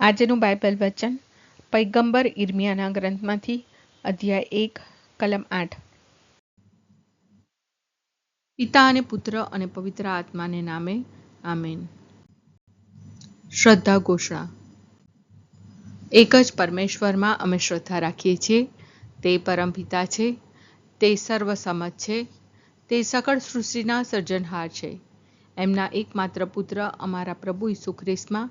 આજનું બાઇબલ વચન પૈગંબર ઇર્મિયાના ગ્રંથમાંથી અધ્યાય એક, કલમ આઠ. પિતા અને પુત્ર અને પવિત્ર આત્માને નામે, આમેન. શ્રદ્ધા ઘોષણા. એક જ પરમેશ્વરમાં અમે શ્રદ્ધા રાખીએ છીએ. તે પરમપિતા છે. તે સર્વસમત છે. તે સકળ સૃષ્ટિના સર્જનહાર છે. એમના એકમાત્ર પુત્ર અમારા પ્રભુ ઈસુ ખ્રિસ્તમાં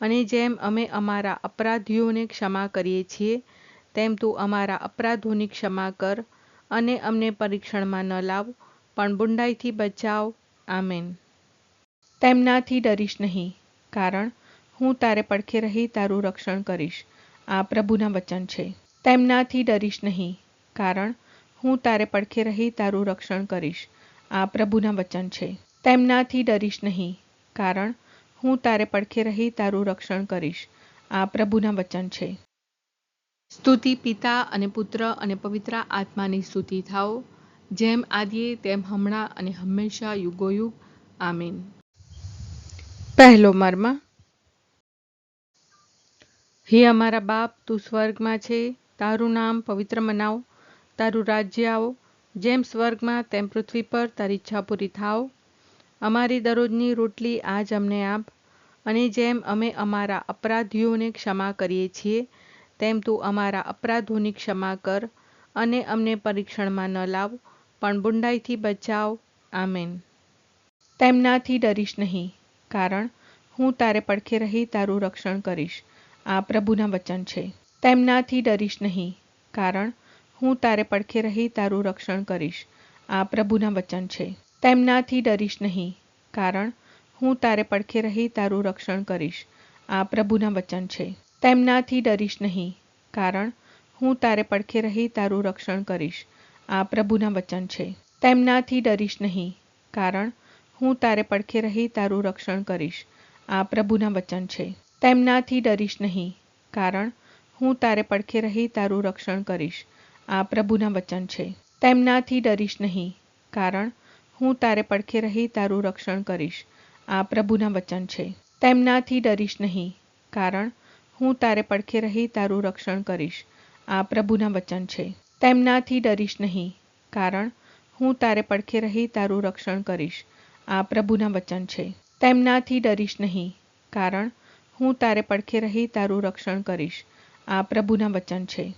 અને જેમ અમે અમારા અપરાધીઓને ક્ષમા કરીએ છીએ, તેમ તું અમારા અપરાધોની ક્ષમા કર અને અમને પરીક્ષણમાં ન લાવ, પણ બુંડાઈથી બચાવ. આમેન. તેમનાથી ડરીશ નહીં, કારણ હું તારે પડખે રહી તારું રક્ષણ કરીશ. આ પ્રભુના વચન છે. તેમનાથી ડરીશ નહીં, કારણ હું તારે પડખે રહી તારું રક્ષણ કરીશ. આ પ્રભુના વચન છે. તેમનાથી ડરીશ નહીં, કારણ હું તારે પડખે રહી તારું રક્ષણ કરીશ. આ પ્રભુના વચન છે. સ્તુતિ પિતા અને પુત્ર અને પવિત્ર આત્માની સ્તુતિ થાઓ. જેમ આદિએ, તેમ હમણાં અને હંમેશા યુગોયુગ. આમીન. પહેલો મર્મ. હે અમારા બાપ, તું સ્વર્ગમાં છે. તારું નામ પવિત્ર મનાવ. તારું રાજ્ય આવો. જેમ સ્વર્ગમાં, તેમ પૃથ્વી પર તારી ઈચ્છા પૂરી થાવ અમારી દરરોજની રોટલી આજ અમને આપ અને જેમ અમે અમારા અપરાધીઓને ક્ષમા કરીએ છીએ, તેમ તું અમારા અપરાધોની ક્ષમા કર અને અમને પરીક્ષણમાં ન લાવ, પણ બુંડાઈથી બચાવ. આમેન. તેમનાથી ડરીશ નહીં, કારણ હું તારે પડખે રહી તારું રક્ષણ કરીશ. આ પ્રભુના વચન છે. તેમનાથી ડરીશ નહીં, કારણ હું તારે પડખે રહી તારું રક્ષણ કરીશ. આ પ્રભુના વચન છે. તેમનાથી ડરીશ નહીં, કારણ હું તારે પડખે રહી તારું રક્ષણ કરીશ. આ પ્રભુના વચન છે. તેમનાથી ડરીશ નહીં, કારણ હું તારે પડખે રહી તારું રક્ષણ કરીશ. આ પ્રભુના વચન છે. તેમનાથી ડરીશ નહીં, કારણ હું તારે પડખે રહી તારું રક્ષણ કરીશ. આ પ્રભુના વચન છે. તેમનાથી ડરીશ નહીં, કારણ હું તારે પડખે રહી તારું રક્ષણ કરીશ. આ પ્રભુના વચન છે. તેમનાથી ડરીશ નહીં, કારણ હું તારે પડખે રહી તારું રક્ષણ કરીશ. આ પ્રભુના વચન છે. તેમનાથી ડરીશ નહીં, કારણ હું તારે પડખે રહી તારું રક્ષણ કરીશ. આ પ્રભુના વચન છે. તેમનાથી ડરીશ નહીં, કારણ હું તારે પડખે રહી તારું રક્ષણ કરીશ. આ પ્રભુના વચન છે. તેમનાથી ડરીશ નહીં, કારણ હું તારે પડખે રહી તારું રક્ષણ કરીશ. આ પ્રભુના વચન છે.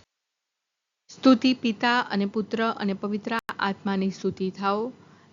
સ્તુતિ પિતા અને પુત્ર અને પવિત્ર આત્માની સ્તુતિ થાઓ.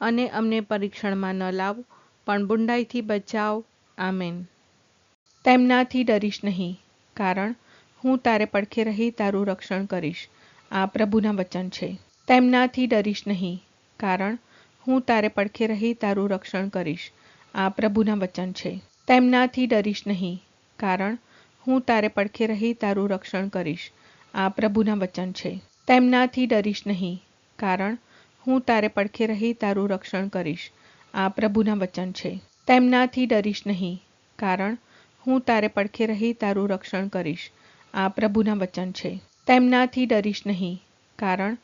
અને અમને પરીક્ષણમાં ન લાવ, પણ બુંડાઈથી બચાવ. આમેન. તેમનાથી ડરીશ નહીં, કારણ હું તારે પડખે રહી તારું રક્ષણ કરીશ. આ પ્રભુના વચન છે. તેમનાથી ડરીશ નહીં, કારણ હું તારે પડખે રહી તારું રક્ષણ કરીશ. આ પ્રભુના વચન છે. તેમનાથી ડરીશ નહીં, કારણ હું તારે પડખે રહી તારું રક્ષણ કરીશ. આ પ્રભુના વચન છે. તેમનાથી ડરીશ નહીં, કારણ હું તારે પડખે રહી તારું રક્ષણ કરીશ. આ પ્રભુના વચન છે. તેમનાથી ડરીશ નહીં, કારણ હું તારે પડખે રહી તારું રક્ષણ કરીશ. આ પ્રભુના વચન છે. તેમનાથી ડરીશ નહીં, કારણ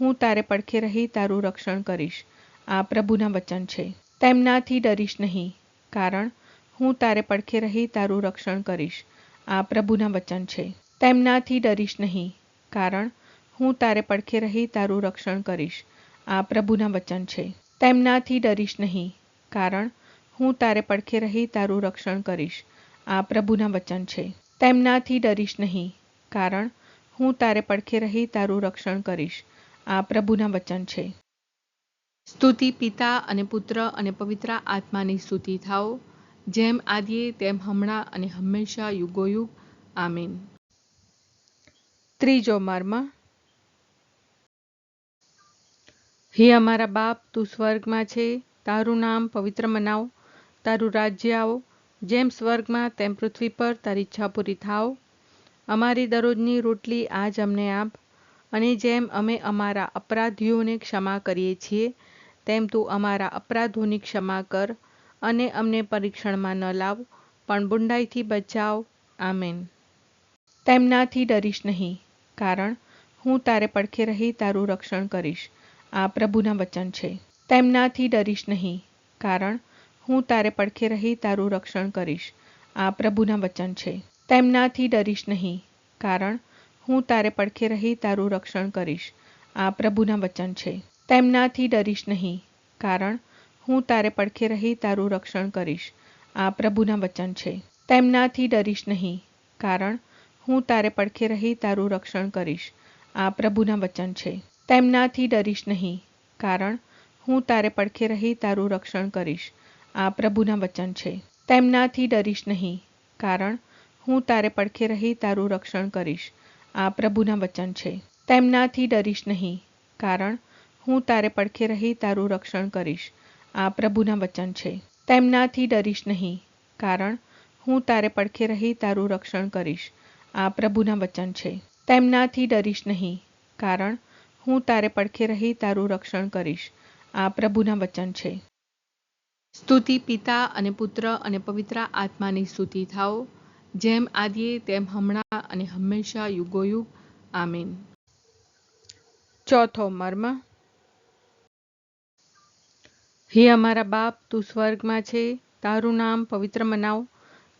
હું તારે પડખે રહી તારું રક્ષણ કરીશ. આ પ્રભુના વચન છે. તેમનાથી ડરીશ નહીં, કારણ હું તારે પડખે રહી તારું રક્ષણ કરીશ. આ પ્રભુના વચન છે. તેમનાથી ડરીશ નહીં, કારણ હું તારે પડખે રહી તારું રક્ષણ કરીશ. આ પ્રભુના વચન છે. તેમનાથી ડરીશ નહીં, કારણ હું તારે પડખે રહી તારું રક્ષણ કરીશ. આ પ્રભુના વચન છે. તેમનાથી ડરીશ નહીં, કારણ હું તારે પડખે રહી તારું રક્ષણ કરીશ. આ પ્રભુના વચન છે. સ્તુતિ પિતા અને પુત્ર અને પવિત્ર આત્માની સ્તુતિ થાઓ. જેમ આદિએ, તેમ હમણાં અને હંમેશા યુગોયુગ. આમીન. ત્રીજો મર્મ હે અમારા બાપ, તું સ્વર્ગમાં છે, તારું નામ પવિત્ર મનાવ, તારું રાજ્ય આવો, જેમ સ્વર્ગમાં તેમ પૃથ્વી પર તારી ઈચ્છા પૂરી થાવ અમારી દરરોજની રોટલી આજ અમને આપ, અને જેમ અમે અમારા અપરાધીઓને ક્ષમા કરીએ છીએ, તેમ તું અમારા અપરાધોની ક્ષમા કર, અને અમને પરીક્ષણમાં ન લાવ, પણ બુંડાઈથી બચાવ. આમેન. તેમનાથી ડરીશ નહીં, કારણ હું તારે પડખે રહી તારું રક્ષણ કરીશ. આ પ્રભુના વચન છે. તેમનાથી ડરીશ નહીં, કારણ હું તારે પડખે રહી તારું રક્ષણ કરીશ. આ પ્રભુના વચન છે. તેમનાથી ડરીશ નહીં, કારણ હું તારે પડખે રહી તારું રક્ષણ કરીશ. આ પ્રભુના વચન છે. તેમનાથી ડરીશ નહીં, કારણ હું તારે પડખે રહી તારું રક્ષણ કરીશ. આ પ્રભુના વચન છે. તેમનાથી ડરીશ નહીં, કારણ હું તારે પડખે રહી તારું રક્ષણ કરીશ. આ પ્રભુના વચન છે. તેમનાથી ડરીશ નહીં, કારણ હું તારે પડખે રહી તારું રક્ષણ કરીશ. આ પ્રભુના વચન છે. તેમનાથી ડરીશ નહીં, કારણ હું તારે પડખે રહી તારું રક્ષણ કરીશ. આ પ્રભુના વચન છે. તેમનાથી ડરીશ નહીં, કારણ હું તારે પડખે રહી તારું રક્ષણ કરીશ. આ પ્રભુના વચન છે. તેમનાથી ડરીશ નહીં, કારણ હું તારે પડખે રહી તારું રક્ષણ કરીશ. આ પ્રભુના વચન છે. તેમનાથી ડરીશ નહીં, કારણ હું તારે પડખે રહી તારું રક્ષણ કરીશ. આ પ્રભુના વચન છે. સ્તુતિ પિતા અને પુત્ર અને પવિત્ર આત્માની સ્તુતિ થાઓ. જેમ આદિએ, તેમ હમણાં અને હંમેશા યુગોયુગ. આમીન. ચોથો મર્મ. હે અમારા બાપ, તું સ્વર્ગમાં છે. તારું નામ પવિત્ર મનાવ.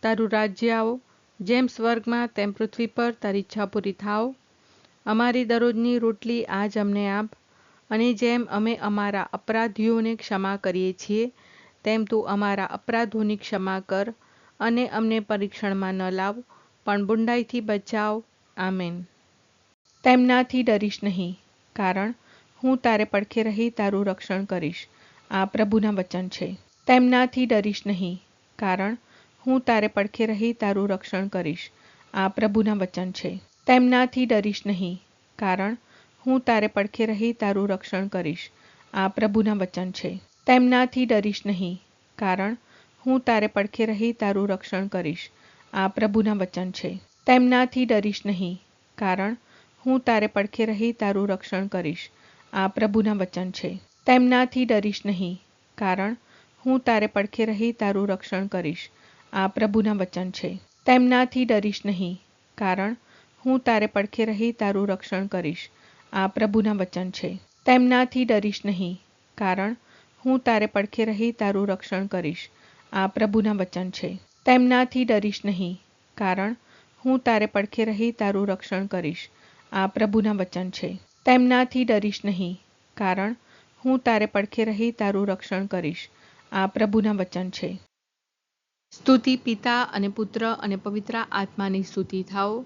તારું રાજ્ય આવો. જેમ સ્વર્ગમાં, તેમ પૃથ્વી પર તારી ઈચ્છા પૂરી થાવ અમારી દરરોજની રોટલી આજ અમને આપ અને જેમ અમે અમારા અપરાધીઓને ક્ષમા કરીએ છીએ, તેમ તું અમારા અપરાધોની ક્ષમા કર અને અમને પરીક્ષણમાં ન લાવ, પણ બુંડાઈથી બચાવ. આમેન. તેમનાથી ડરીશ નહીં, કારણ હું તારે પડખે રહી તારું રક્ષણ કરીશ. આ પ્રભુના વચન છે. તેમનાથી ડરીશ નહીં, કારણ હું તારે પડખે રહી તારું રક્ષણ કરીશ. આ પ્રભુના વચન છે. તેમનાથી ડરીશ નહીં, કારણ હું તારે પડખે રહી તારું રક્ષણ કરીશ. આ પ્રભુના વચન છે. તેમનાથી ડરીશ નહીં, કારણ હું તારે પડખે રહી તારું રક્ષણ કરીશ. આ પ્રભુના વચન છે. તેમનાથી ડરીશ નહીં, કારણ હું તારે પડખે રહી તારું રક્ષણ કરીશ. આ પ્રભુના વચન છે. તેમનાથી ડરીશ નહીં, કારણ હું તારે પડખે રહી તારું રક્ષણ કરીશ. આ પ્રભુના વચન છે. તેમનાથી ડરીશ નહીં, કારણ હું તારે પડખે રહી તારું રક્ષણ કરીશ. આ પ્રભુના વચન છે. તેમનાથી ડરીશ નહીં, કારણ હું તારે પડખે રહી તારું રક્ષણ કરીશ. આ પ્રભુના વચન છે. તેમનાથી ડરીશ નહીં, કારણ હું તારે પડખે રહી તારું રક્ષણ કરીશ. આ પ્રભુના વચન છે. તેમનાથી ડરીશ નહીં, કારણ હું તારે પડખે રહી તારું રક્ષણ કરીશ. આ પ્રભુના વચન છે. સ્તુતિ પિતા અને પુત્ર અને પવિત્ર આત્માની સ્તુતિ થાઓ.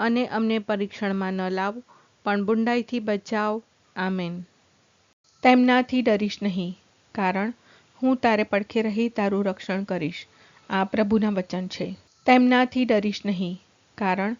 અને અમને પરીક્ષણમાં ન લાવ, પણ બુંડાઈથી બચાવ. આમેન. તેમનાથી ડરીશ નહીં, કારણ હું તારે પડખે રહી તારું રક્ષણ કરીશ. આ પ્રભુના વચન છે. તેમનાથી ડરીશ નહીં, કારણ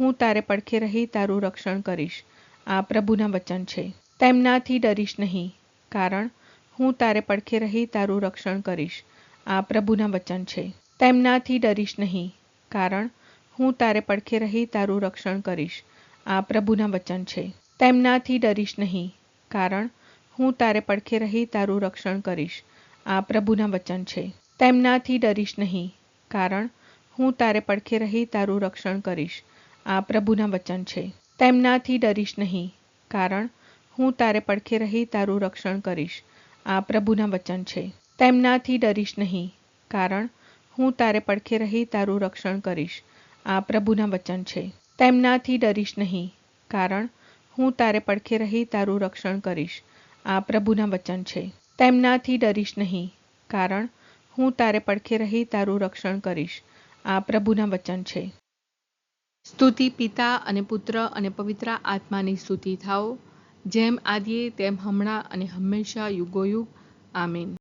હું તારે પડખે રહી તારું રક્ષણ કરીશ. આ પ્રભુના વચન છે. તેમનાથી ડરીશ નહીં, કારણ હું તારે પડખે રહી તારું રક્ષણ કરીશ. આ પ્રભુના વચન છે. તેમનાથી ડરીશ નહીં, કારણ હું તારે પડખે રહી તારું રક્ષણ કરીશ. આ પ્રભુના વચન છે. તેમનાથી ડરીશ નહીં, કારણ હું તારે પડખે રહી તારું રક્ષણ કરીશ. આ પ્રભુના વચન છે. તેમનાથી ડરીશ નહીં, કારણ હું તારે પડખે રહી તારું રક્ષણ કરીશ. આ પ્રભુના વચન છે. તેમનાથી ડરીશ નહીં, કારણ હું તારે પડખે રહી તારું રક્ષણ કરીશ. આ પ્રભુના વચન છે. તેમનાથી ડરીશ નહીં, કારણ હું તારે પડખે રહી તારું રક્ષણ કરીશ. આ પ્રભુના વચન છે. તેમનાથી ડરીશ નહીં, કારણ હું તારે પડખે રહી તારું રક્ષણ કરીશ. આ પ્રભુના વચન છે. તેમનાથી ડરીશ નહીં, કારણ હું તારે પડખે રહી તારું રક્ષણ કરીશ. આ પ્રભુના વચન છે. સ્તુતિ પિતા અને પુત્ર અને પવિત્ર આત્માની સ્તુતિ થાઓ. જેમ આદિએ, તેમ હમણાં અને હંમેશા યુગોયુગ. આમીન.